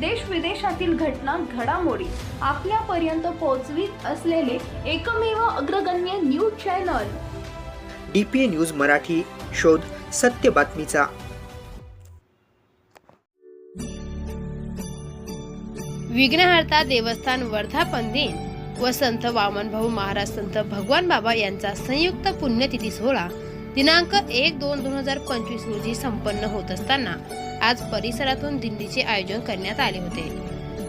देश विदेशातील घटना घडामोडी आपल्यापर्यंत पोहोचवीत असलेले एकमेव अग्रगण्य news channel. D P A news Marathi शोध सत्य बातमीचा. विघ्नहर्ता देवस्थान वर्धापन दिन. व संत वामनभाऊ महाराज संत भगवान बाबा यांचा संयुक्त पुण्यतिथी सोहळा. दिनांक एक दोन दोन हजार पंचवीस रोजी संपन्न होत असताना आज परिसरातून दिंडीचे आयोजन करण्यात आले होते.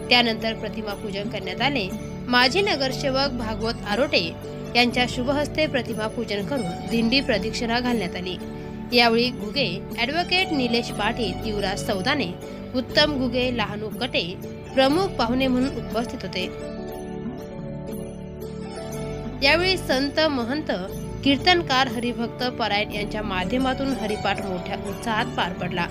त्यानंतर प्रतिमा पूजन करण्यात आले. माजी नगरसेवक भागवत आरोटे यांच्या शुभहस्ते प्रतिमा पूजन करून दिंडी प्रदक्षिणा घालण्यात आली. यावेळी घुगे ॲडव्होकेट निलेश पाटील युवराज सौदाने उत्तम घुगे लहानू कटे प्रमुख पाहुणे म्हणून उपस्थित होते. यावेळी संत महंत कीर्तनकार हरिभक्त परायण यांच्या माध्यमातून हरिपाठ मोठ्या उत्साहात पार पडला.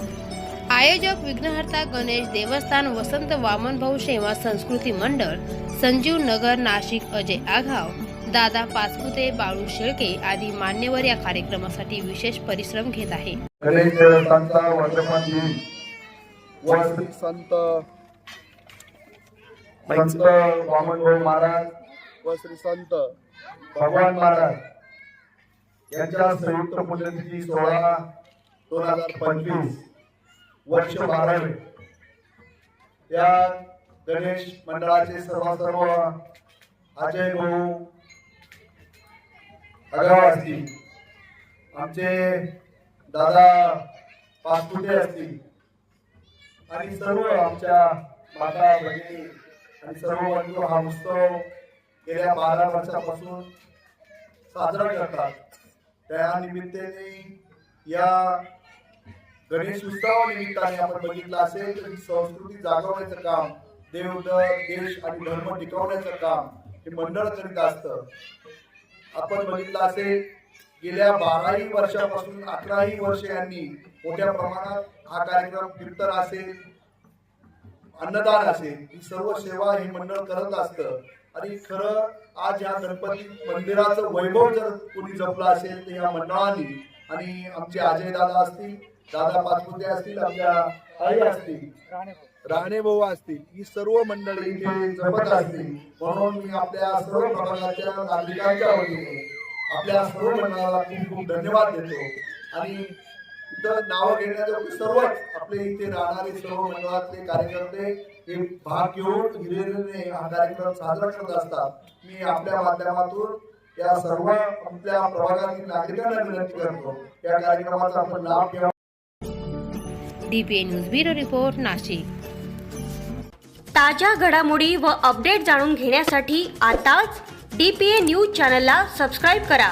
आयोजक विघ्नहर्ता गणेश देवस्थान वसंत वामनभाऊ सेवा संस्कृती मंडळ संजीव नगर नाशिक अजय आघाव दादा पाचपुते बाळू शेळके आदी मान्यवर या कार्यक्रमासाठी विशेष परिश्रम घेत आहे. गणेश देवस्थानचा वर्धमान दिन. व श्री संत. संत वामनभाऊ महाराज. व श्री संत. भगवान महाराज. यांच्या संयुक्त पुण्यतिथी सोळा दोन हजार पंचवीस वर्ष बारावे या गणेश मंडळाचे सर्व सर्व अजय भाऊ आगाव असतील आमचे दादा पासपुटे असतील आणि सर्व आमच्या माता बहिणी आणि सर्व बंधू हा उत्सव गेल्या बारा वर्षापासून साजरा करतात. त्या निमित्ताने या गणेश उत्सवानिमित्ताने आपण बघितलं असेल तर ही संस्कृती जागवण्याचं काम देव देश आणि धर्म टिकवण्याचं काम हे मंडळ करीत असतं. आपण बघितलं असेल गेल्या बाराही वर्षापासून अकराही वर्ष यांनी मोठ्या प्रमाणात हा कार्यक्रम कीर्तन असेल अन्नदान असेल ही सर्व सेवा हे मंडळ करत असतं. आणि खरं आज या गणपती मंदिराचं वैभव जर कोणी जपलं असेल तर या मंडळाने आणि आमचे अजय दादा असतील दादा पाचपुते असतील आमच्या आई असतील राणे भाऊ असतील ही सर्व मंडळी इथे जपत असतील. म्हणून मी आपल्या सर्व प्रभागाच्या नागरिकांच्या वतीने आपल्या सर्व मंडळाला खूप खूप धन्यवाद देतो. आणि नावं घेण्याजोगे सर्वच आपले इथे राहणारे सर्व मंडळातले कार्यकर्ते हे भाग घेऊन हिरिरीने हा कार्यक्रम साजरा करत असतात. मी आपल्या माध्यमातून या सर्व आपल्या प्रभागातील नागरिकांना विनंती करतो. या कार्यक्रमाचा आपण लाभ घ्यावा. DPA news bureau report Nashik. ताज्या घडामोडी व अपडेट जाणून घेण्यासाठी आताच डी पी ए न्यूज चॅनलला सबस्क्राईब करा.